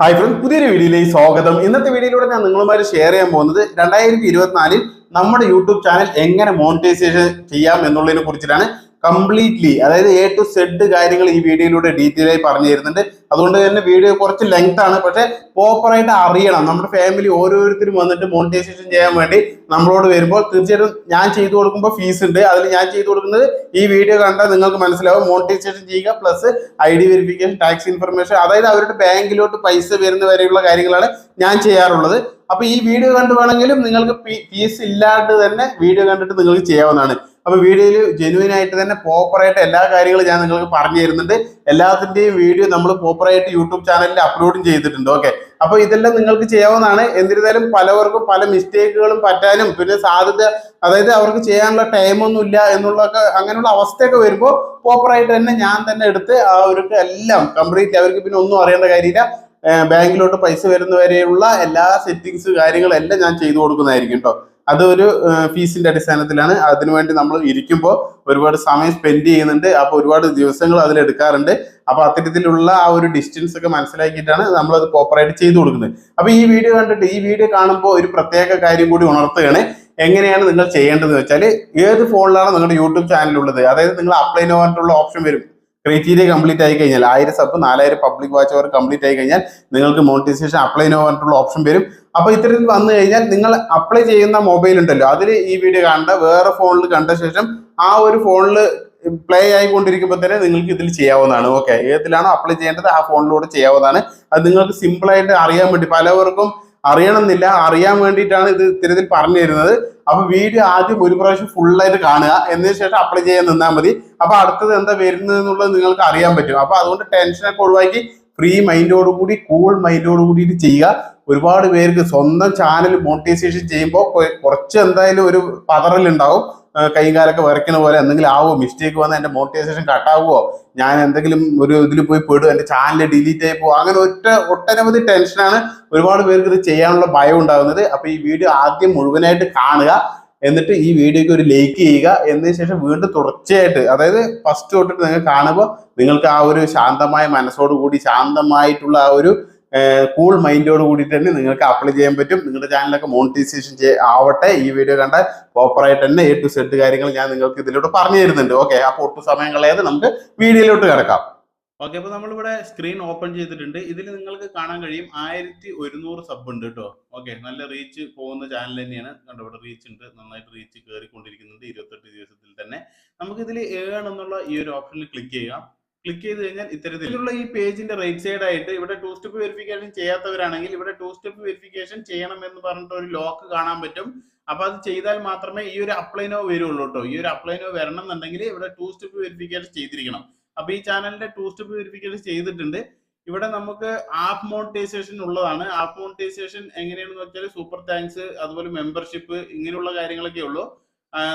Hi friends പുതിയൊരു വീഡിയോയിലേക്ക് സ്വാഗതം. ഇന്നത്തെ വീഡിയോയിലൂടെ ഞാൻ നിങ്ങളുമായി ഷെയർ ചെയ്യാൻ പോകുന്നത് രണ്ടായിരത്തി ഇരുപത്തിനാലിൽ നമ്മുടെ യൂട്യൂബ് ചാനൽ എങ്ങനെ മോണിറ്റൈസേഷൻ ചെയ്യാം എന്നുള്ളതിനെ കുറിച്ചിട്ടാണ്. കംപ്ലീറ്റ്ലി അതായത് എ ടു സെഡ് കാര്യങ്ങൾ ഈ വീഡിയോയിലൂടെ ഡീറ്റെയിൽ ആയി പറഞ്ഞു തരുന്നുണ്ട്. അതുകൊണ്ട് തന്നെ വീഡിയോ കുറച്ച് ലെങ്ത് ആണ്. പക്ഷെ പ്രോപ്പറായിട്ട് അറിയണം. നമ്മുടെ ഫാമിലി ഓരോരുത്തരും വന്നിട്ട് മോണിറ്റൈസേഷൻ ചെയ്യാൻ വേണ്ടി നമ്മളോട് വരുമ്പോൾ തീർച്ചയായിട്ടും ഞാൻ ചെയ്തു കൊടുക്കുമ്പോൾ ഫീസ് ഉണ്ട്. അതിൽ ഞാൻ ചെയ്തു കൊടുക്കുന്നത് ഈ വീഡിയോ കണ്ടാൽ നിങ്ങൾക്ക് മനസ്സിലാവും. മോണിറ്റൈസേഷൻ ചെയ്യുക plus I D verification tax information അതായത് അവരുടെ ബാങ്കിലോട്ട് പൈസ വരുന്ന വരെയുള്ള കാര്യങ്ങളാണ് ഞാൻ ചെയ്യാറുള്ളത്. അപ്പൊ ഈ വീഡിയോ കണ്ടു വേണമെങ്കിലും നിങ്ങൾക്ക് ഫീസ് ഇല്ലാണ്ട് തന്നെ വീഡിയോ കണ്ടിട്ട് നിങ്ങൾക്ക് ചെയ്യാവുന്നതാണ്. അപ്പൊ വീഡിയോയിൽ ജെനുവിൻ ആയിട്ട് തന്നെ പ്രോപ്പറായിട്ട് എല്ലാ കാര്യങ്ങളും ഞാൻ നിങ്ങൾക്ക് പറഞ്ഞു തരുന്നുണ്ട്. എല്ലാത്തിന്റെയും വീഡിയോ നമ്മൾ പ്രോപ്പറായിട്ട് യൂട്യൂബ് ചാനലിൽ അപ്ലോഡും ചെയ്തിട്ടുണ്ട്. ഓക്കെ അപ്പൊ ഇതെല്ലാം നിങ്ങൾക്ക് ചെയ്യാവുന്നതാണ്. എന്നിരുന്നാലും പലവർക്കും പല മിസ്റ്റേക്കുകളും പറ്റാനും പിന്നെ സാധ്യത അതായത് അവർക്ക് ചെയ്യാനുള്ള ടൈമൊന്നും ഇല്ല അങ്ങനെയുള്ള അവസ്ഥയൊക്കെ വരുമ്പോൾ പ്രോപ്പറായിട്ട് തന്നെ ഞാൻ തന്നെ എടുത്ത് അവർക്ക് എല്ലാം കംപ്ലീറ്റ് അവർക്ക് പിന്നെ ഒന്നും അറിയേണ്ട കാര്യമില്ല. ബാങ്കിലോട്ട് പൈസ വരുന്നവരെയുള്ള എല്ലാ സെറ്റിങ്സ് കാര്യങ്ങളെല്ലാം ഞാൻ ചെയ്തു കൊടുക്കുന്നതായിരിക്കും കേട്ടോ അതൊരു ഫീസിന്റെ അടിസ്ഥാനത്തിലാണ്. അതിനുവേണ്ടി നമ്മൾ ഇരിക്കുമ്പോൾ ഒരുപാട് സമയം സ്പെൻഡ് ചെയ്യുന്നുണ്ട്. അപ്പോൾ ഒരുപാട് ദിവസങ്ങൾ അതിൽ എടുക്കാറുണ്ട്. അപ്പൊ അത്തരത്തിലുള്ള ആ ഒരു ഡിസ്റ്റൻസ് ഒക്കെ മനസ്സിലാക്കിയിട്ടാണ് നമ്മൾ അത് പ്രോപ്പറായിട്ട് ചെയ്തു കൊടുക്കുന്നത്. അപ്പോൾ ഈ വീഡിയോ കണ്ടിട്ട് ഈ വീഡിയോ കാണുമ്പോൾ ഒരു പ്രത്യേക കാര്യം കൂടി ഉണർത്തുകയാണ്. എങ്ങനെയാണ് നിങ്ങൾ ചെയ്യേണ്ടതെന്ന് വെച്ചാൽ ഏത് ഫോണിലാണ് നിങ്ങളുടെ യൂട്യൂബ് ചാനൽ ഉള്ളത്? അതായത് നിങ്ങൾ അപ്ലൈ ചെയ്യാനുള്ള ഓപ്ഷൻ വരും. ക്രൈറ്റീരിയ കംപ്ലീറ്റ് ആയി കഴിഞ്ഞാൽ ആയിരം സബ് നാലായിരം പബ്ലിക് വാച്ച് അവർ കംപ്ലീറ്റ് ആയി കഴിഞ്ഞാൽ നിങ്ങൾക്ക് മോണിറ്റൈസേഷൻ അപ്ലൈ ചെയ്യാനുള്ള ഓപ്ഷൻ വരും. അപ്പൊ ഇത്തരത്തിൽ വന്നു കഴിഞ്ഞാൽ നിങ്ങൾ അപ്ലൈ ചെയ്യുന്ന മൊബൈൽ ഉണ്ടല്ലോ അതിൽ ഈ വീഡിയോ കാണേണ്ട വേറെ ഫോണിൽ കണ്ട ശേഷം ആ ഒരു ഫോണിൽ പ്ലേ ആയിക്കൊണ്ടിരിക്കുമ്പോൾ തന്നെ നിങ്ങൾക്ക് ഇതിൽ ചെയ്യാവുന്നതാണ്. ഓക്കെ ഏതിലാണോ അപ്ലൈ ചെയ്യേണ്ടത് ആ ഫോണിലൂടെ ചെയ്യാവുന്നതാണ്. അത് നിങ്ങൾക്ക് സിമ്പിളായിട്ട് അറിയാൻ വേണ്ടി പലവർക്കും അറിയണമെന്നില്ല. അറിയാൻ വേണ്ടിയിട്ടാണ് ഇത് ഇത്തരത്തിൽ പറഞ്ഞു തരുന്നത്. അപ്പൊ വീഡിയോ ആദ്യം ഒരു പ്രാവശ്യം ഫുള്ളായിട്ട് കാണുക. എന്നതിന് ശേഷം അപ്ലൈ ചെയ്യാൻ നിന്നാൽ മതി. അപ്പൊ അടുത്തത് എന്താ വരുന്നത് എന്നുള്ളത് നിങ്ങൾക്ക് അറിയാൻ പറ്റും. അപ്പൊ അതുകൊണ്ട് ടെൻഷനൊക്കെ ഒഴിവാക്കി ഫ്രീ മൈൻഡോട് കൂടി കൂൾ മൈൻഡോട് കൂടിയിട്ട് ചെയ്യുക. ഒരുപാട് പേർക്ക് സ്വന്തം ചാനൽ മോണിറ്റൈസേഷൻ ചെയ്യുമ്പോൾ കുറച്ച് എന്തായാലും ഒരു പതറലുണ്ടാവും. കൈയും കാലൊക്കെ വരയ്ക്കണ പോലെ എന്തെങ്കിലും ആവോ മിസ്റ്റേക്ക് വന്നാൽ എന്റെ മോട്ടിവേഷൻ കട്ടാവുമോ ഞാൻ എന്തെങ്കിലും ഒരു ഇതിൽ പോയി പെടും എന്റെ ചാനൽ ഡിലീറ്റ് ആയി പോകും അങ്ങനെ ഒറ്റ ഒട്ടനവധി ടെൻഷനാണ് ഒരുപാട് പേർക്ക് ഇത് ചെയ്യാനുള്ള ഭയം ഉണ്ടാകുന്നത്. അപ്പോൾ ഈ വീഡിയോ ആദ്യം മുഴുവനായിട്ട് കാണുക. എന്നിട്ട് ഈ വീഡിയോക്ക് ഒരു ലൈക്ക് ചെയ്യുക. എന്നതിന് ശേഷം വീണ്ടും തുടർച്ചയായിട്ട് അതായത് ഫസ്റ്റ് തൊട്ടിട്ട് നിങ്ങൾ കാണുമ്പോൾ നിങ്ങൾക്ക് ആ ഒരു ശാന്തമായ മനസ്സോട് കൂടി ശാന്തമായിട്ടുള്ള ആ ഒരു കൂൾ മൈൻഡോട് കൂടിയിട്ട് തന്നെ നിങ്ങൾക്ക് അപ്ലൈ ചെയ്യാൻ പറ്റും. നിങ്ങളുടെ ചാനലൊക്കെ മോണിറ്റൈസേഷൻ ആവട്ടെ. ഈ വീഡിയോ കണ്ട പ്രോപ്പറായിട്ട് തന്നെ എ ടു സെഡ് കാര്യങ്ങൾ ഞാൻ നിങ്ങൾക്ക് ഇതിലൂടെ പറഞ്ഞു തരുന്നുണ്ട്. ഓക്കെ അപ്പോൾ ഒട്ടും സമയം നമുക്ക് വീഡിയോയിലോട്ട് കിടക്കാം. ഓക്കെ അപ്പോൾ നമ്മളിവിടെ സ്ക്രീൻ ഓപ്പൺ ചെയ്തിട്ടുണ്ട്. ഇതിൽ നിങ്ങൾക്ക് കാണാൻ കഴിയും ആയിരത്തി ഒരുന്നൂറ് സബ് ഉണ്ട് കേട്ടോ. ഓക്കെ നല്ല റീച്ച് പോകുന്ന ചാനൽ തന്നെയാണ്. കണ്ടോ ഇവിടെ റീച്ച് ഉണ്ട്. നന്നായിട്ട് റീച്ച് കയറിക്കൊണ്ടിരിക്കുന്നുണ്ട് ഇരുപത്തെട്ട് ദിവസത്തിൽ തന്നെ. നമുക്ക് ഇതിൽ ഏൺ എന്നുള്ള ഈ ഒരു ഓപ്ഷനിൽ ക്ലിക്ക് ചെയ്യാം. ക്ലിക്ക് ചെയ്ത് കഴിഞ്ഞാൽ ഇത്തരത്തിലുള്ള ഈ പേജിന്റെ റൈറ്റ് സൈഡ് ആയിട്ട് ഇവിടെ ടു സ്റ്റെപ്പ് വെരിഫിക്കേഷൻ ചെയ്യാത്തവരാണെങ്കിൽ ഇവിടെ ടു സ്റ്റെപ്പ് വെരിഫിക്കേഷൻ ചെയ്യണം എന്ന് പറഞ്ഞിട്ട് ഒരു ലോക്ക് കാണാൻ പറ്റും. അപ്പൊ അത് ചെയ്താൽ മാത്രമേ ഈ ഒരു അപ്ലൈനോ വരുള്ളൂ കേട്ടോ ഈ ഒരു അപ്ലൈനോ വരണം എന്നുണ്ടെങ്കിൽ ഇവിടെ ടു സ്റ്റെപ്പ് വെരിഫിക്കേഷൻ ചെയ്തിരിക്കണം. അപ്പൊ ഈ ചാനലിന്റെ ടു സ്റ്റെപ്പ് വെരിഫിക്കേഷൻ ചെയ്തിട്ടുണ്ട്. ഇവിടെ നമുക്ക് ആപ്പ് മോണിറ്റൈസേഷൻ ഉള്ളതാണ്. ആപ്പ് മോണിറ്റൈസേഷൻ എങ്ങനെയാണെന്ന് വെച്ചാൽ സൂപ്പർ താങ്ക്സ് അതുപോലെ മെമ്പർഷിപ്പ് ഇങ്ങനെയുള്ള കാര്യങ്ങളൊക്കെ ഉള്ളൂ.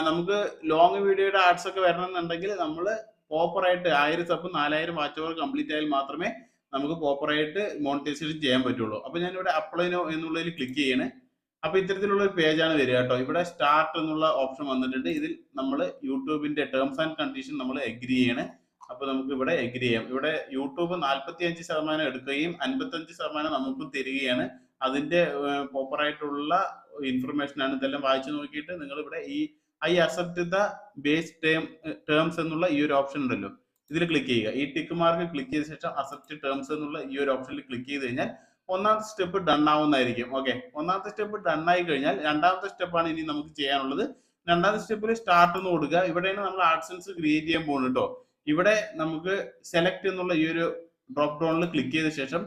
നമുക്ക് ലോങ് വീഡിയോയുടെ ആർട്സ് ഒക്കെ വരണം എന്നുണ്ടെങ്കിൽ നമ്മൾ പ്രോപ്പറായിട്ട് ആയിരം സബ് നാലായിരം വാച്ച് അവർ കംപ്ലീറ്റ് ആയാൽ മാത്രമേ നമുക്ക് പ്രോപ്പറായിട്ട് മോണിറ്റൈസേഷൻ ചെയ്യാൻ പറ്റുള്ളൂ. അപ്പോൾ ഞാനിവിടെ ഇവിടെ അപ്ലൈ നോ എന്നുള്ളതിൽ ക്ലിക്ക് ചെയ്യണേ. അപ്പോൾ ഇത്തരത്തിലുള്ള ഒരു പേജാണ് വരിക കേട്ടോ. ഇവിടെ സ്റ്റാർട്ട് എന്നുള്ള ഓപ്ഷൻ വന്നിട്ടുണ്ട്. ഇതിൽ നമ്മൾ യൂട്യൂബിന്റെ ടേംസ് ആൻഡ് കണ്ടീഷൻ നമ്മൾ എഗ്രി ചെയ്യണേ. അപ്പോൾ നമുക്ക് ഇവിടെ എഗ്രി ചെയ്യാം. ഇവിടെ യൂട്യൂബ് നാൽപ്പത്തി അഞ്ച് ശതമാനം എടുക്കുകയും അൻപത്തഞ്ച് ശതമാനം നമുക്ക് തരികയാണ്. അതിന്റെ പ്രോപ്പറായിട്ടുള്ള ഇൻഫർമേഷൻ ആണ് ഇതെല്ലാം വായിച്ചു നോക്കിയിട്ട് നിങ്ങൾ ഇവിടെ ഈ I accept the base term terms എന്നുള്ള ഈ ഒരു ഓപ്ഷൻ ഉണ്ടല്ലോ. ഇതിൽ ക്ലിക്ക് ചെയ്യുക. ഈ ടിക്ക് മാർക്ക് ക്ലിക്ക് ചെയ്ത ശേഷം അക്സെപ്റ്റ് ടേംസ് എന്നുള്ള ഈ ഒരു ഓപ്ഷനിൽ ക്ലിക്ക് ചെയ്ത് കഴിഞ്ഞാൽ ഒന്നാമത്തെ സ്റ്റെപ്പ് ഡൺ ആവുന്നതായിരിക്കും. ഓക്കെ ഒന്നാമത്തെ സ്റ്റെപ്പ് ഡൺ ആയി കഴിഞ്ഞാൽ രണ്ടാമത്തെ സ്റ്റെപ്പാണ് ഇനി നമുക്ക് ചെയ്യാനുള്ളത്. രണ്ടാമത്തെ സ്റ്റെപ്പിൽ സ്റ്റാർട്ട് എന്ന് കൊടുക്കുക. ഇവിടെയാണ് നമ്മൾ ആഡ്സൻസ് ക്രിയേറ്റ് ചെയ്യാൻ പോകുന്നത് കേട്ടോ ഇവിടെ നമുക്ക് സെലക്ട് എന്നുള്ള ഈ ഒരു ഡ്രോപ്പ് ഡൗണിൽ ക്ലിക്ക് ചെയ്ത ശേഷം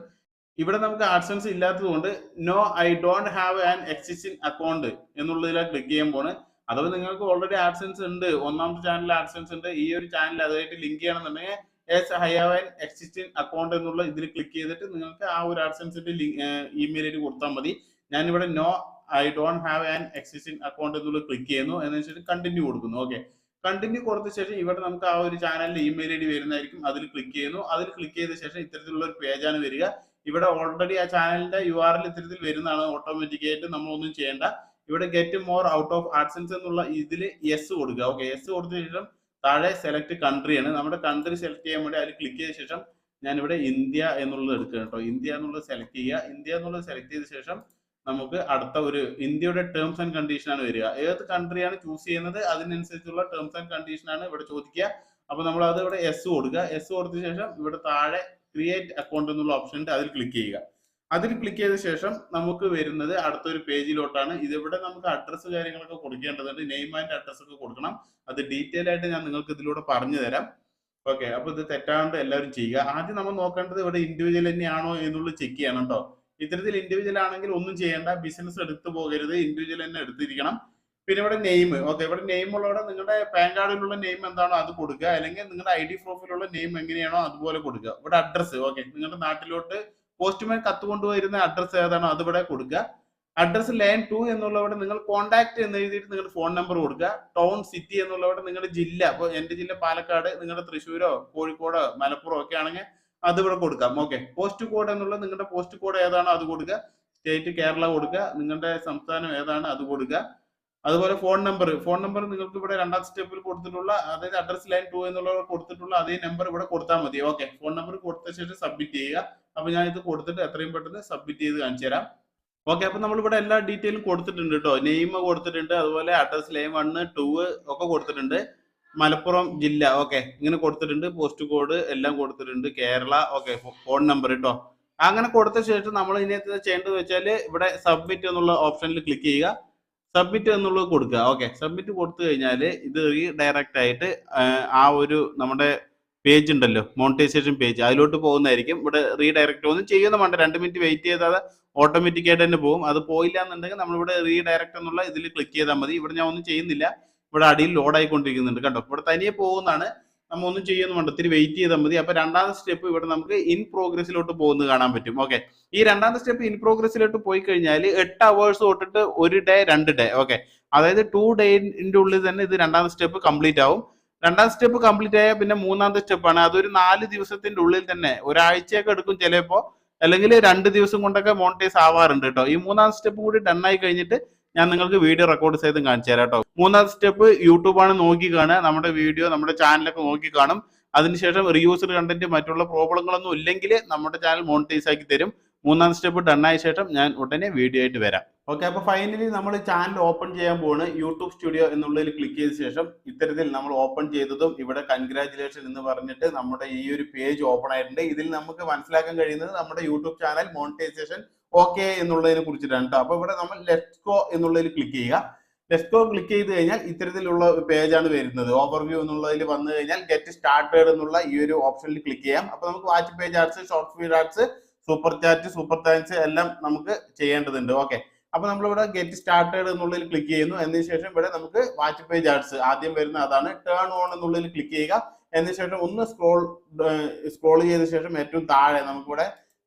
ഇവിടെ നമുക്ക് ആഡ്സൻസ് ഇല്ലാത്തത് കൊണ്ട് no I don't have an existing account എന്നുള്ളതിലാണ് click ചെയ്യാൻ പോണ് അഥവാ നിങ്ങൾക്ക് ഓൾറെഡി ആഡ്സൻസ് ഉണ്ട്. ഒന്നാമത്തെ ചാനൽ ആഡ്സൻസ് ഉണ്ട്. ഈ ഒരു ചാനൽ അതുമായിട്ട് ലിങ്ക് ചെയ്യണമെന്നുണ്ടെങ്കിൽ yes I have an existing account എന്നുള്ള ഇതിൽ ക്ലിക്ക് ചെയ്തിട്ട് നിങ്ങൾക്ക് ആ ഒരു ആഡ്സൻസിന്റെ ഇമെയിൽ ഐഡി കൊടുത്താൽ മതി. ഞാനിവിടെ no I don't have an existing account എന്നുള്ള ക്ലിക്ക് ചെയ്യുന്നു. എന്നുവെച്ചിട്ട് കണ്ടിന്യൂ കൊടുക്കുന്നു. ഓക്കെ കണ്ടിന്യൂ കൊടുത്ത ശേഷം ഇവിടെ നമുക്ക് ആ ഒരു ചാനലിൽ ഇമെയിൽ ഐ ഡി വരുന്നതായിരിക്കും. അതിൽ ക്ലിക്ക് ചെയ്യുന്നു. അതിൽ ക്ലിക്ക് ചെയ്ത ശേഷം ഇത്തരത്തിലുള്ള ഒരു പേജാണ് വരിക. ഇവിടെ ഓൾറെഡി ആ ചാനലിന്റെ യു ആർ എൽ ഇത്തരത്തിൽ വരുന്നതാണ്. ഓട്ടോമാറ്റിക്കായിട്ട് നമ്മളൊന്നും ചെയ്യേണ്ട. ഇവിടെ get more out of AdSense എന്നുള്ള ഇതിൽ യെസ് കൊടുക്കുക. ഓക്കെ യെസ് കൊടുത്ത ശേഷം താഴെ സെലക്ട് കൺട്രി ആണ്. നമ്മുടെ കൺട്രി സെലക്ട് ചെയ്യാൻ വേണ്ടി അതിൽ ക്ലിക്ക് ചെയ്ത ശേഷം ഞാനിവിടെ ഇന്ത്യ എന്നുള്ളത് എടുക്കുക കേട്ടോ. ഇന്ത്യ എന്നുള്ളത് സെലക്ട് ചെയ്യുക. ഇന്ത്യ എന്നുള്ളത് സെലക്ട് ചെയ്ത ശേഷം നമുക്ക് അടുത്ത ഒരു ഇന്ത്യയുടെ ടേംസ് ആൻഡ് കണ്ടീഷൻ ആണ് വരിക. ഏത് കൺട്രിയാണ് ചൂസ് ചെയ്യുന്നത്? അതിനനുസരിച്ചുള്ള ടേംസ് ആൻഡ് കണ്ടീഷൻ ആണ് ഇവിടെ ചോദിക്കുക. അപ്പൊ നമ്മൾ അത് ഇവിടെ എസ് കൊടുക്കുക. എസ് കൊടുത്ത ശേഷം ഇവിടെ താഴെ ക്രിയേറ്റ് അക്കൗണ്ട് എന്നുള്ള ഓപ്ഷൻ ഉണ്ട് അതിൽ ക്ലിക്ക് ചെയ്യുക. അതിൽ ക്ലിക്ക് ചെയ്ത ശേഷം നമുക്ക് വരുന്നത് അടുത്തൊരു പേജിലോട്ടാണ്. ഇതിവിടെ നമുക്ക് അഡ്രസ്സ് കാര്യങ്ങളൊക്കെ കൊടുക്കേണ്ടതുണ്ട്. നെയിം ആൻഡ് അഡ്രസ്സ് ഒക്കെ കൊടുക്കണം. അത് ഡീറ്റെയിൽ ആയിട്ട് ഞാൻ നിങ്ങൾക്ക് ഇതിലൂടെ പറഞ്ഞു തരാം. ഓക്കെ അപ്പൊ ഇത് തെറ്റാണ്ട് എല്ലാവരും ചെയ്യുക. ആദ്യം നമ്മൾ നോക്കേണ്ടത് ഇവിടെ ഇൻഡിവിജ്വൽ തന്നെയാണോ എന്നുള്ളത് ചെക്ക് ചെയ്യണം കേട്ടോ ഇത്തരത്തിൽ ഇൻഡിവിജ്വൽ ആണെങ്കിൽ ഒന്നും ചെയ്യേണ്ട. ബിസിനസ് എടുത്തു പോകരുത്. ഇൻഡിവിജ്വൽ തന്നെ എടുത്തിരിക്കണം. പിന്നെ ഇവിടെ നെയിം ഓക്കെ ഇവിടെ നെയിം ഉള്ളവിടെ നിങ്ങളുടെ പാൻ കാർഡിലുള്ള നെയിം എന്താണോ അത് കൊടുക്കുക. അല്ലെങ്കിൽ നിങ്ങളുടെ ഐ ഡി പ്രൂഫിലുള്ള നെയിം എങ്ങനെയാണോ അതുപോലെ കൊടുക്കുക. ഇവിടെ അഡ്രസ്സ് ഓക്കെ നിങ്ങളുടെ നാട്ടിലോട്ട് പോസ്റ്റ്മാൻ കത്ത് കൊണ്ടുവരുന്ന അഡ്രസ്സ് ഏതാണോ അതിവിടെ കൊടുക്കുക. അഡ്രസ് ലൈൻ ടു എന്നുള്ളവിടെ നിങ്ങൾ കോൺടാക്ട് എന്ന് എഴുതിയിട്ട് നിങ്ങളുടെ ഫോൺ നമ്പർ കൊടുക്കുക. ടൗൺ സിറ്റി എന്നുള്ളവിടെ നിങ്ങളുടെ ജില്ല അപ്പോൾ എന്റെ ജില്ല പാലക്കാട് നിങ്ങളുടെ തൃശ്ശൂരോ കോഴിക്കോടോ മലപ്പുറം ഒക്കെ ആണെങ്കിൽ അതിവിടെ കൊടുക്കാം. ഓക്കെ പോസ്റ്റ് കോഡ് എന്നുള്ളത് നിങ്ങളുടെ പോസ്റ്റ് കോഡ് ഏതാണോ അത് കൊടുക്കുക. സ്റ്റേറ്റ് കേരള കൊടുക്കുക. നിങ്ങളുടെ സംസ്ഥാനം ഏതാണ് അത് കൊടുക്കുക. അതുപോലെ ഫോൺ നമ്പർ ഫോൺ നമ്പർ നിങ്ങൾക്ക് ഇവിടെ രണ്ടാം സ്റ്റെപ്പിൽ കൊടുത്തിട്ടുള്ള അതായത് അഡ്രസ് ലൈൻ ടു എന്നുള്ള കൊടുത്തിട്ടുള്ള അതേ നമ്പർ ഇവിടെ കൊടുത്താൽ മതി. ഓക്കെ ഫോൺ നമ്പർ കൊടുത്ത ശേഷം സബ്മിറ്റ് ചെയ്യുക. അപ്പൊ ഞാൻ ഇത് കൊടുത്തിട്ട് എത്രയും പെട്ടെന്ന് സബ്മിറ്റ് ചെയ്ത് കാണിച്ചു തരാം. ഓക്കെ അപ്പൊ നമ്മളിവിടെ എല്ലാ ഡീറ്റെയിലും കൊടുത്തിട്ടുണ്ട് കേട്ടോ നെയിം കൊടുത്തിട്ടുണ്ട് അതുപോലെ അഡ്രസ് ലൈൻ വണ് ടൂ ഒക്കെ കൊടുത്തിട്ടുണ്ട്. മലപ്പുറം ജില്ല ഓക്കെ ഇങ്ങനെ കൊടുത്തിട്ടുണ്ട്. പോസ്റ്റ് കോഡ് എല്ലാം കൊടുത്തിട്ടുണ്ട്. കേരള ഓക്കെ ഫോൺ നമ്പർ കേട്ടോ അങ്ങനെ കൊടുത്ത ശേഷം നമ്മൾ ഇതിനകത്ത് ചെയ്യേണ്ടത് വെച്ചാൽ ഇവിടെ സബ്മിറ്റ് എന്നുള്ള ഓപ്ഷനിൽ ക്ലിക്ക് ചെയ്യുക. സബ്മിറ്റ് എന്നുള്ളത് കൊടുക്കുക ഓക്കെ സബ്മിറ്റ് കൊടുത്തു കഴിഞ്ഞാൽ ഇത് റീഡയറക്റ്റ് ആയിട്ട് ആ ഒരു നമ്മുടെ പേജ് ഉണ്ടല്ലോ മോണിറ്റൈസേഷൻ പേജ് അതിലോട്ട് പോകുന്നതായിരിക്കും. ഇവിടെ റീഡയറക്റ്റ് ഒന്നും ചെയ്യുന്ന വേണ്ട രണ്ട് മിനിറ്റ് വെയിറ്റ് ചെയ്താൽ ഓട്ടോമാറ്റിക് ആയിട്ട് തന്നെ പോകും. അത് പോയില്ല എന്നുണ്ടെങ്കിൽ നമ്മളിവിടെ റീഡയറക്റ്റ് എന്നുള്ള ഇതിൽ ക്ലിക്ക് ചെയ്താൽ മതി. ഇവിടെ ഞാൻ ഒന്നും ചെയ്യുന്നില്ല. ഇവിടെ അടിയിൽ ലോഡ് ആയിക്കൊണ്ടിരിക്കുന്നുണ്ട് കണ്ടോ? ഇവിടെ തനിയെ പോകുന്നതാണ്. നമ്മൾ ഒന്നും ചെയ്യുന്നു വേണ്ട ഒത്തിരി വെയിറ്റ് ചെയ്താൽ മതി. അപ്പൊ രണ്ടാമത്തെ സ്റ്റെപ്പ് ഇവിടെ നമുക്ക് ഇൻ പ്രോഗ്രസിലോട്ട് പോകുന്നത് കാണാൻ പറ്റും. ഓക്കെ ഈ രണ്ടാമത്തെ സ്റ്റെപ്പ് ഇൻ പ്രോഗ്രസിലോട്ട് പോയി കഴിഞ്ഞാൽ എട്ട് അവേഴ്സ് തൊട്ടിട്ട് ഒരു ഡേ രണ്ട് ഡേ ഓക്കെ അതായത് ടു ഡേന്റെ ഉള്ളിൽ തന്നെ ഇത് രണ്ടാമത്തെ സ്റ്റെപ്പ് കംപ്ലീറ്റ് ആവും. രണ്ടാം സ്റ്റെപ്പ് കംപ്ലീറ്റ് ആയ പിന്നെ മൂന്നാമത്തെ സ്റ്റെപ്പാണ് അതൊരു നാല് ദിവസത്തിന്റെ ഉള്ളിൽ തന്നെ ഒരാഴ്ചയൊക്കെ എടുക്കും ചിലപ്പോൾ അല്ലെങ്കിൽ രണ്ട് ദിവസം കൊണ്ടൊക്കെ മോണിറ്റൈസ് ആവാറുണ്ട് കേട്ടോ ഈ മൂന്നാം സ്റ്റെപ്പ് കൂടി ഡൺ ആയി കഴിഞ്ഞിട്ട് ഞാൻ നിങ്ങൾക്ക് വീഡിയോ റെക്കോർഡ് ചെയ്ത് കാണിച്ചു തരാം കേട്ടോ മൂന്നാം സ്റ്റെപ്പ് യൂട്യൂബാണ് നോക്കി കാണുക. നമ്മുടെ വീഡിയോ നമ്മുടെ ചാനലൊക്കെ നോക്കി കാണും. അതിനുശേഷം റിയൂസ്ഡ് കണ്ടന്റ് മറ്റുള്ള പ്രോബ്ലങ്ങളൊന്നും ഇല്ലെങ്കിൽ നമ്മുടെ ചാനൽ മോണിറ്റൈസ് ആക്കി തരും. മൂന്നാം സ്റ്റെപ്പ് ഡൺ ആയ ശേഷം ഞാൻ ഉടനെ വീഡിയോ ആയിട്ട് വരാം. ഓക്കെ അപ്പൊ ഫൈനലി നമ്മൾ ചാനൽ ഓപ്പൺ ചെയ്യാൻ പോണ്. യൂട്യൂബ് സ്റ്റുഡിയോ എന്നുള്ളതിൽ ക്ലിക്ക് ചെയ്ത ശേഷം ഇത്തരത്തിൽ നമ്മൾ ഓപ്പൺ ചെയ്തതും ഇവിടെ കൺഗ്രാചുലേഷൻ എന്ന് പറഞ്ഞിട്ട് നമ്മുടെ ഈ ഒരു പേജ് ഓപ്പൺ ആയിട്ടുണ്ട്. ഇതിൽ നമുക്ക് മനസ്സിലാക്കാൻ കഴിയുന്നത് നമ്മുടെ യൂട്യൂബ് ചാനൽ മോണിറ്റൈസേഷൻ ഓക്കെ എന്നുള്ളതിനെ കുറിച്ചിട്ടാണ് കേട്ടോ അപ്പൊ ഇവിടെ നമ്മൾ ലെറ്റ്സ് ഗോ എന്നുള്ളതിൽ ക്ലിക്ക് ചെയ്യുക. ലെറ്റ്സ് ഗോ ക്ലിക്ക് ചെയ്ത് കഴിഞ്ഞാൽ ഇത്തരത്തിലുള്ള പേജാണ് വരുന്നത്. ഓവർവ്യൂ എന്നുള്ളതിൽ വന്നു കഴിഞ്ഞാൽ ഗെറ്റ് സ്റ്റാർട്ടഡ് എന്നുള്ള ഈ ഒരു ഓപ്ഷനിൽ ക്ലിക്ക് ചെയ്യാം. അപ്പൊ നമുക്ക് watch page ads short feed ads super chat super thanks എല്ലാം നമുക്ക് ചെയ്യേണ്ടതുണ്ട്. ഓക്കെ അപ്പൊ നമ്മളിവിടെ ഗെറ്റ് സ്റ്റാർട്ടഡ് എന്നുള്ളതിൽ ക്ലിക്ക് ചെയ്യുന്നു. എന്നതിന് ശേഷം ഇവിടെ നമുക്ക് വാച്ച് പേജ് ആഡ്സ് ആദ്യം വരുന്ന അതാണ്. ടേൺ ഓൺ എന്നുള്ളതിൽ ക്ലിക്ക് ചെയ്യുക. എന്നതിന് ശേഷം ഒന്ന് സ്ക്രോൾ സ്ക്രോൾ ചെയ്ത ശേഷം ഏറ്റവും താഴെ നമുക്കിവിടെ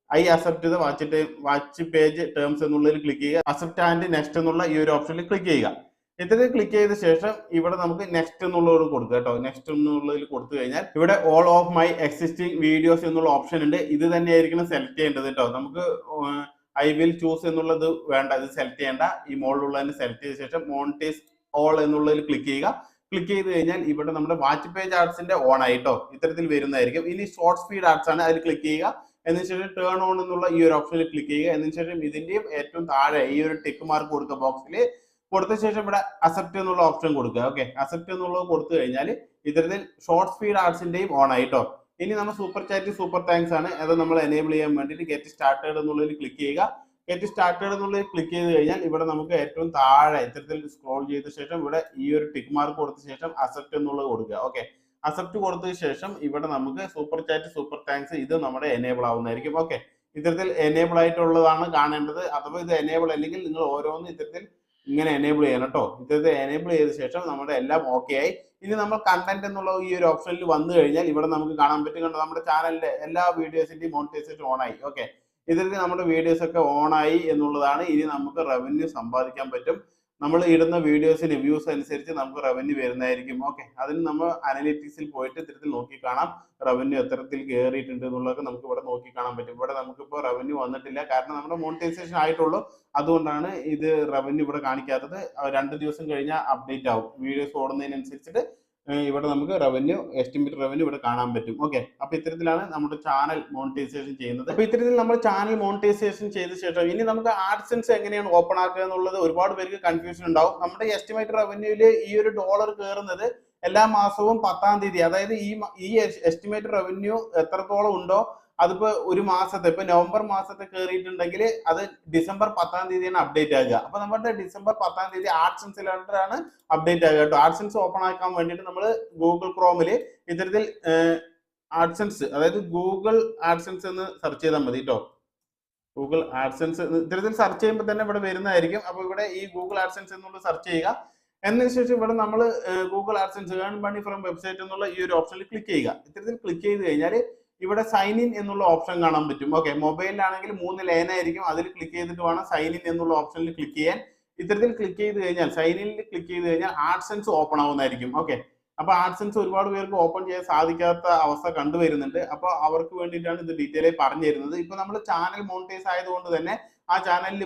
I accept the watch watch page terms എന്നുള്ളതിൽ ക്ലിക്ക് ചെയ്യുക. അസെപ്റ്റ് ആൻഡ് നെക്സ്റ്റ് എന്നുള്ള ഈ ഒരു ഓപ്ഷനിൽ ക്ലിക്ക് ചെയ്യുക. ഇത്തരത്തിൽ ക്ലിക്ക് ചെയ്ത ശേഷം ഇവിടെ നമുക്ക് നെക്സ്റ്റ് എന്നുള്ളത് കൊടുക്കുക കേട്ടോ. നെക്സ്റ്റ് എന്നുള്ളതിൽ കൊടുത്തു കഴിഞ്ഞാൽ ഇവിടെ all of my existing videos എന്നുള്ള ഓപ്ഷൻ ഉണ്ട്. ഇത് തന്നെയായിരിക്കണം സെലക്ട് ചെയ്യേണ്ടത് കേട്ടോ. നമുക്ക് ഐ വിൽ ചൂസ് എന്നുള്ളത് വേണ്ട. ഇത് സെലക്ട് ചെയ്യേണ്ട. ഈ മുകളിലുള്ളതിന് സെലക്ട് ചെയ്ത ശേഷം മോണിറ്റൈസ് ഓൾ എന്നുള്ളതിൽ ക്ലിക്ക് ചെയ്യുക. ക്ലിക്ക് ചെയ്ത് കഴിഞ്ഞാൽ ഇവിടെ നമ്മുടെ വാച്ച് പേജ് ആർട്സിന്റെ ഓൺ ആയിട്ടോ ഇത്തരത്തിൽ വരുന്നതായിരിക്കും. ഇനി ഷോർട്ട് സ്പീഡ് ആർട്സ് ആണ് അതിൽ ക്ലിക്ക് ചെയ്യുക. എന്നതിന് ശേഷം ടേൺ ഓൺ എന്നുള്ള ഈ ഒരു ഓപ്ഷനിൽ ക്ലിക്ക് ചെയ്യുക. എന്നതിന് ഇതിന്റെയും ഏറ്റവും താഴെ ഈ ഒരു ടിക്ക് മാർക്ക് കൊടുത്ത ബോക്സിൽ കൊടുത്ത ശേഷം ഇവിടെ അസെപ്റ്റ് എന്നുള്ള ഓപ്ഷൻ കൊടുക്കുക. ഓക്കെ അസെപ്റ്റ് എന്നുള്ളത് കൊടുത്തു കഴിഞ്ഞാൽ ഇത്തരത്തിൽ ഷോർട്ട് സ്പീഡ് ആർട്സിന്റെയും ഓൺ ആയിട്ടോ. ഇനി നമ്മൾ സൂപ്പർ ചാറ്റ് സൂപ്പർ താങ്ക്സ് ആണ്. അത് നമ്മൾ എനേബിൾ ചെയ്യാൻ വേണ്ടിയിട്ട് ഗെറ്റ് സ്റ്റാർട്ടേഡ് എന്നുള്ളതിൽ ക്ലിക്ക് ചെയ്യുക. ഗെറ്റ് സ്റ്റാർട്ടേഡ് എന്നുള്ളതിൽ ക്ലിക്ക് ചെയ്ത് കഴിഞ്ഞാൽ ഇവിടെ നമുക്ക് ഏറ്റവും താഴെ ഇത്തരത്തിൽ സ്ക്രോൾ ചെയ്ത ശേഷം ഇവിടെ ഈ ഒരു ടിക്ക് മാർക്ക് കൊടുത്ത ശേഷം അസെപ്റ്റ് എന്നുള്ളത് കൊടുക്കുക. ഓക്കെ അസെപ്റ്റ് കൊടുത്ത ശേഷം ഇവിടെ നമുക്ക് സൂപ്പർ ചാറ്റ് സൂപ്പർ താങ്ക്സ് ഇത് നമ്മുടെ എനേബിൾ ആവുന്നതായിരിക്കും. ഓക്കെ ഇത്തരത്തിൽ എനേബിൾ ആയിട്ടുള്ളതാണ് കാണേണ്ടത്. അഥവാ ഇത് എനേബിൾ അല്ലെങ്കിൽ നിങ്ങൾ ഓരോന്ന് ഇത്തരത്തിൽ ഇങ്ങനെ എനേബിൾ ചെയ്യണം കേട്ടോ ഇത് എനേബിൾ ചെയ്ത ശേഷം നമ്മുടെ എല്ലാം ഓക്കെ ആയി. ഇനി നമ്മൾ കണ്ടന്റ് എന്നുള്ള ഈ ഒരു ഓപ്ഷനിൽ വന്നു കഴിഞ്ഞാൽ ഇവിടെ നമുക്ക് കാണാൻ പറ്റും. കണ്ടോ? നമ്മുടെ ചാനലിലെ എല്ലാ വീഡിയോസിന്റെയും മോണിറ്റൈസേഷൻ ഓൺ ആയി. ഓക്കെ ഇതിൽ നമ്മുടെ വീഡിയോസ് ഒക്കെ ഓൺ ആയി എന്നുള്ളതാണ് ഇനി നമുക്ക് റവന്യൂ സമ്പാദിക്കാൻ പറ്റും. നമ്മൾ ഇടുന്ന വീഡിയോസ് റിവ്യൂസ് അനുസരിച്ച് നമുക്ക് റവന്യൂ വരുന്നതായിരിക്കും. ഓക്കെ അതിന് നമ്മൾ അനലിറ്റിക്സിൽ പോയിട്ട് ഇത്തരത്തിൽ നോക്കി കാണാം. റവന്യൂ എത്തരത്തിൽ കയറിയിട്ടുണ്ട് എന്നുള്ളതൊക്കെ നമുക്ക് ഇവിടെ നോക്കി കാണാൻ പറ്റും. ഇവിടെ നമുക്കിപ്പോൾ റവന്യൂ വന്നിട്ടില്ല. കാരണം നമ്മുടെ മോണിറ്റൈസേഷൻ ആയിട്ടുള്ളൂ. അതുകൊണ്ടാണ് ഇത് റവന്യൂ ഇവിടെ കാണിക്കാത്തത്. രണ്ട് ദിവസം കഴിഞ്ഞാൽ അപ്ഡേറ്റ് ആവും. വീഡിയോസ് ഓടുന്നതിനനുസരിച്ചിട്ട് ഇവിടെ നമുക്ക് റവന്യൂ എസ്റ്റിമേറ്റ് റവന്യൂ ഇവിടെ കാണാൻ പറ്റും. ഓക്കെ അപ്പൊ ഇത്തരത്തിലാണ് നമ്മുടെ ചാനൽ മോണിറ്റൈസേഷൻ ചെയ്യുന്നത്. അപ്പൊ ഇത്തരത്തിൽ നമ്മൾ ചാനൽ മോണിറ്റൈസേഷൻ ചെയ്ത ശേഷം ഇനി നമുക്ക് ആഡ്സൻസ് എങ്ങനെയാണ് ഓപ്പൺ ആക്കുക എന്നുള്ളത് ഒരുപാട് പേർക്ക് കൺഫ്യൂഷൻ ഉണ്ടാവും. നമ്മുടെ എസ്റ്റിമേറ്റ് റവന്യൂവിൽ ഈ ഒരു ഡോളർ കയറുന്നത് എല്ലാ മാസവും പത്താം തീയതി അതായത് ഈ ഈ എസ്റ്റിമേറ്റ് റവന്യൂ എത്രത്തോളം ഉണ്ടോ അതിപ്പോ ഒരു മാസത്തെ ഇപ്പൊ നവംബർ മാസത്തെ കയറിയിട്ടുണ്ടെങ്കിൽ അത് ഡിസംബർ പത്താം തീയതിയാണ് അപ്ഡേറ്റ് ആകുക അപ്പൊ നമ്മുടെ ഡിസംബർ പത്താം തീയതി ആർട്സ് എൻസിൽ ആണ് അപ്ഡേറ്റ് ആകുക കേട്ടോ. ആർട്സ് ആൻഡ്സ് ഓപ്പൺ ആക്കാൻ വേണ്ടിയിട്ട് നമ്മൾ ഗൂഗിൾ ക്രോമിൽ ഇത്തരത്തിൽ ആഡ്സൻസ് അതായത് ഗൂഗിൾ ആഡ്സൻസ് എന്ന് സെർച്ച് ചെയ്താൽ മതി കേട്ടോ. ഗൂഗിൾ ആഡ്സൻസ് ഇത്തരത്തിൽ സെർച്ച് ചെയ്യുമ്പോൾ തന്നെ ഇവിടെ വരുന്നതായിരിക്കും. അപ്പോൾ ഇവിടെ ഈ ഗൂഗിൾ ആഡ്സൻസ് എന്നുള്ള സെർച്ച് ചെയ്യുക. എന്നതിന് ശേഷം ഇവിടെ നമ്മൾ Google AdSense earn money from website എന്നുള്ള ഈ ഒരു ഓപ്ഷനിൽ ക്ലിക്ക് ചെയ്യുക. ഇത്തരത്തിൽ ക്ലിക്ക് ചെയ്ത് കഴിഞ്ഞാൽ ഇവിടെ സൈൻ ഇൻ എന്നുള്ള ഓപ്ഷൻ കാണാൻ പറ്റും. ഓക്കെ മൊബൈലിലാണെങ്കിൽ മൂന്ന് ലൈൻ ആയിരിക്കും. അതിൽ ക്ലിക്ക് ചെയ്തിട്ട് വേണം സൈൻ ഇൻ എന്നുള്ള ഓപ്ഷനിൽ ക്ലിക്ക് ചെയ്യാൻ. ഇത്തരത്തിൽ ക്ലിക്ക് ചെയ്ത് കഴിഞ്ഞാൽ സൈൻ ഇനിൽ ക്ലിക്ക് ചെയ്ത് കഴിഞ്ഞാൽ ആഡ്സൻസ് ഓപ്പൺ ആവുന്നതായിരിക്കും. ഓക്കെ അപ്പൊ ആഡ്സൻസ് ഒരുപാട് പേർക്ക് ഓപ്പൺ ചെയ്യാൻ സാധിക്കാത്ത അവസ്ഥ കണ്ടുവരുന്നുണ്ട് അപ്പൊ അവർക്ക് വേണ്ടിയിട്ടാണ് ഇത് ഡീറ്റെയിൽ ആയി പറഞ്ഞു തരുന്നത്. ഇപ്പൊ നമ്മൾ ചാനൽ മോണിറ്റൈസ് ആയതുകൊണ്ട് തന്നെ ആ ചാനലിൽ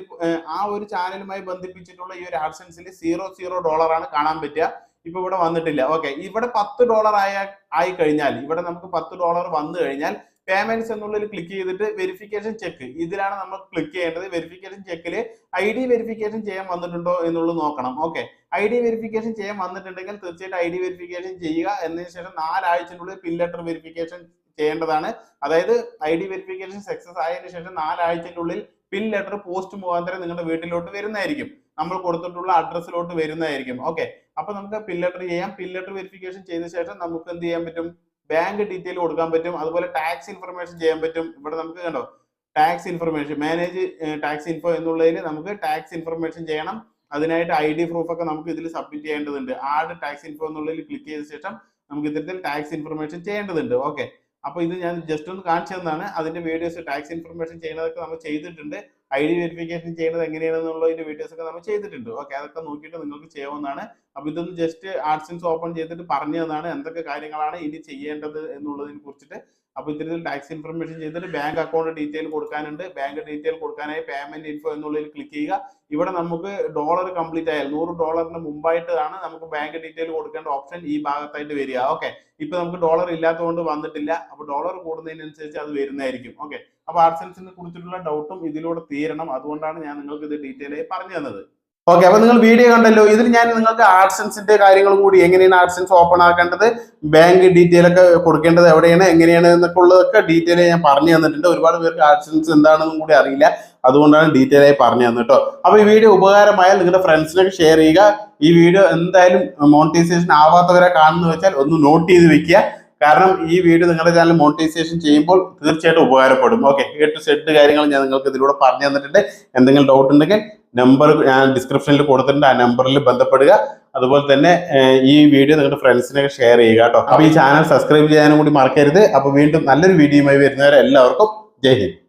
ആ ഒരു ചാനലുമായി ബന്ധിപ്പിച്ചിട്ടുള്ള ഈ ഒരു ആഡ്സൻസിൽ സീറോ സീറോ ഡോളർ ആണ് കാണാൻ പറ്റുക. ഇപ്പൊ ഇവിടെ വന്നിട്ടില്ല. ഓക്കെ ഇവിടെ പത്ത് ഡോളർ ആയ ആയി കഴിഞ്ഞാൽ ഇവിടെ നമുക്ക് പത്ത് ഡോളർ വന്നു കഴിഞ്ഞാൽ പേയ്മെന്റ്സ് എന്നുള്ളിൽ ക്ലിക്ക് ചെയ്തിട്ട് വെരിഫിക്കേഷൻ ചെക്ക് ഇതിലാണ് നമ്മൾ ക്ലിക്ക് ചെയ്യേണ്ടത്. വെരിഫിക്കേഷൻ ചെക്കിൽ ഐ ഡി വെരിഫിക്കേഷൻ ചെയ്യാൻ വന്നിട്ടുണ്ടോ എന്നുള്ളത് നോക്കണം. ഓക്കെ ഐ ഡി വെരിഫിക്കേഷൻ ചെയ്യാൻ വന്നിട്ടുണ്ടെങ്കിൽ തീർച്ചയായിട്ടും ഐ ഡി വെരിഫിക്കേഷൻ ചെയ്യുക. എന്നതിന് ശേഷം നാലാഴ്ചനുള്ളിൽ പിൻ ലെറ്റർ വെരിഫിക്കേഷൻ ചെയ്യേണ്ടതാണ്. അതായത് ഐ ഡി വെരിഫിക്കേഷൻ സക്സസ് ആയതിനു ശേഷം നാലാഴ്ചന്റെ ഉള്ളിൽ പിൻ ലെറ്റർ പോസ്റ്റ് മുഖാന്തരം നിങ്ങളുടെ വീട്ടിലോട്ട് വരുന്നതായിരിക്കും. നമ്മൾ കൊടുത്തിട്ടുള്ള അഡ്രസ്സിലോട്ട് വരുന്നതായിരിക്കും. ഓക്കെ അപ്പൊ നമുക്ക് പില്ലറ്റർ ചെയ്യാം. പില്ലറ്റർ വെരിഫിക്കേഷൻ ചെയ്ത ശേഷം നമുക്ക് എന്ത് ചെയ്യാൻ പറ്റും? ബാങ്ക് ഡീറ്റെയിൽ കൊടുക്കാൻ പറ്റും. അതുപോലെ ടാക്സ് ഇൻഫർമേഷൻ ചെയ്യാൻ പറ്റും. ഇവിടെ നമുക്ക് കണ്ടോ? Tax information manage tax info എന്നുള്ളതിൽ നമുക്ക് ടാക്സ് ഇൻഫർമേഷൻ ചെയ്യണം. അതിനായിട്ട് ഐ ഡി പ്രൂഫ് ഒക്കെ നമുക്ക് ഇതിൽ സബ്മിറ്റ് ചെയ്യേണ്ടതുണ്ട്. ആഡ് ടാക്സ് ഇൻഫോ എന്നുള്ളതിൽ ക്ലിക്ക് ചെയ്ത ശേഷം നമുക്ക് ഇത്തരത്തിൽ ടാക്സ് ഇൻഫർമേഷൻ ചെയ്യേണ്ടതുണ്ട്. ഓക്കെ അപ്പൊ ഇത് ഞാൻ ജസ്റ്റ് ഒന്ന് കാണിച്ചു തന്നാണ്. അതിന്റെ വീഡിയോസ് ടാക്സ് ഇൻഫർമേഷൻ ചെയ്യുന്നതൊക്കെ നമ്മൾ ചെയ്തിട്ടുണ്ട്. ഐ ഡി വെരിഫിക്കേഷൻ ചെയ്യുന്നത് എങ്ങനെയാണെന്നുള്ളതിന്റെ വീഡിയോസ് ഒക്കെ നമ്മൾ ചെയ്തിട്ടുണ്ട്. ഓക്കെ അതൊക്കെ നോക്കിയിട്ട് നിങ്ങൾക്ക് ചെയ്യാവുന്നതാണ്. അപ്പോൾ ഇതൊന്ന് ജസ്റ്റ് ആഡ്സൻസ് ഓപ്പൺ ചെയ്തിട്ട് പറഞ്ഞു തന്നാണ് എന്തൊക്കെ കാര്യങ്ങളാണ് ഇനി ചെയ്യേണ്ടത് എന്നുള്ളതിനെ കുറിച്ചിട്ട് അപ്പൊ ഇത്തരത്തിൽ ടാക്സ് ഇൻഫർമേഷൻ ചെയ്തിട്ട് ബാങ്ക് അക്കൗണ്ട് ഡീറ്റെയിൽ കൊടുക്കാനുണ്ട്. ബാങ്ക് ഡീറ്റെയിൽ കൊടുക്കാനായി പേയ്മെന്റ് ഇൻഫോ എന്നുള്ളതിൽ ക്ലിക്ക് ചെയ്യുക. ഇവിടെ നമുക്ക് ഡോളർ കംപ്ലീറ്റ് ആയാൽ നൂറ് ഡോളറിന് മുമ്പായിട്ടാണ് നമുക്ക് ബാങ്ക് ഡീറ്റെയിൽ കൊടുക്കേണ്ട ഓപ്ഷൻ ഈ ഭാഗത്തായിട്ട് വരിക. ഓക്കെ ഇപ്പൊ നമുക്ക് ഡോളർ ഇല്ലാത്തതുകൊണ്ട് വന്നിട്ടില്ല. അപ്പൊ ഡോളർ കൂടുന്നതിനനുസരിച്ച് അത് വരുന്നതായിരിക്കും. ഓക്കെ അപ്പൊ ആർട്സൻസിനെ കുറിച്ചിട്ടുള്ള ഡൗട്ടും ഇതിലൂടെ തീരണം. അതുകൊണ്ടാണ് ഞാൻ നിങ്ങൾക്ക് ഇത് ഡീറ്റെയിൽ ആയി പറഞ്ഞു തന്നത്. ഓക്കെ അപ്പൊ നിങ്ങൾ വീഡിയോ കണ്ടല്ലോ. ഇതിൽ ഞാൻ നിങ്ങൾക്ക് ആഡ്സൻസിന്റെ കാര്യങ്ങളും കൂടി എങ്ങനെയാണ് ആഡ്സൻസ് ഓപ്പൺ ആക്കേണ്ടത് ബാങ്ക് ഡീറ്റെയിൽ ഒക്കെ കൊടുക്കേണ്ടത് എവിടെയാണ് എങ്ങനെയാണ് എന്നൊക്കെ ഉള്ളതൊക്കെ ഡീറ്റെയിൽ ഞാൻ പറഞ്ഞു തന്നിട്ടുണ്ട്. ഒരുപാട് പേർക്ക് ആഡ്സൻസ് എന്താണെന്നും കൂടി അറിയില്ല. അതുകൊണ്ടാണ് ഡീറ്റെയിൽ ആയി പറഞ്ഞു തന്നത് കേട്ടോ അപ്പൊ ഈ വീഡിയോ ഉപകാരമായാൽ നിങ്ങളുടെ ഫ്രണ്ട്സിനൊക്കെ ഷെയർ ചെയ്യുക. ഈ വീഡിയോ എന്തായാലും മോണിറ്റൈസേഷൻ ആവാത്തവരെ കാണുന്നു വെച്ചാൽ ഒന്ന് നോട്ട് ചെയ്ത് വെക്കുക. കാരണം ഈ വീഡിയോ നിങ്ങളുടെ ചാനൽ മോണിറ്റൈസേഷൻ ചെയ്യുമ്പോൾ തീർച്ചയായിട്ടും ഉപകാരപ്പെടും. ഓക്കെ എ ടു സെഡ് കാര്യങ്ങൾ ഞാൻ നിങ്ങൾക്ക് ഇതിലൂടെ പറഞ്ഞു തന്നിട്ടുണ്ട്. എന്തെങ്കിലും ഡൗട്ട് ഉണ്ടെങ്കിൽ നമ്പർ ഞാൻ ഡിസ്ക്രിപ്ഷനിൽ കൊടുത്തിട്ടുണ്ട്. ആ നമ്പറിൽ ബന്ധപ്പെടുക. അതുപോലെ തന്നെ ഈ വീഡിയോ നിങ്ങളുടെ ഫ്രണ്ട്സിനൊക്കെ ഷെയർ ചെയ്യുക കേട്ടോ. അപ്പൊ ഈ ചാനൽ സബ്സ്ക്രൈബ് ചെയ്യാനും കൂടി മറക്കരുത്. അപ്പൊ വീണ്ടും നല്ലൊരു വീഡിയോയുമായി വരുന്നവരെ എല്ലാവർക്കും ജയ് ഹിന്ദ്.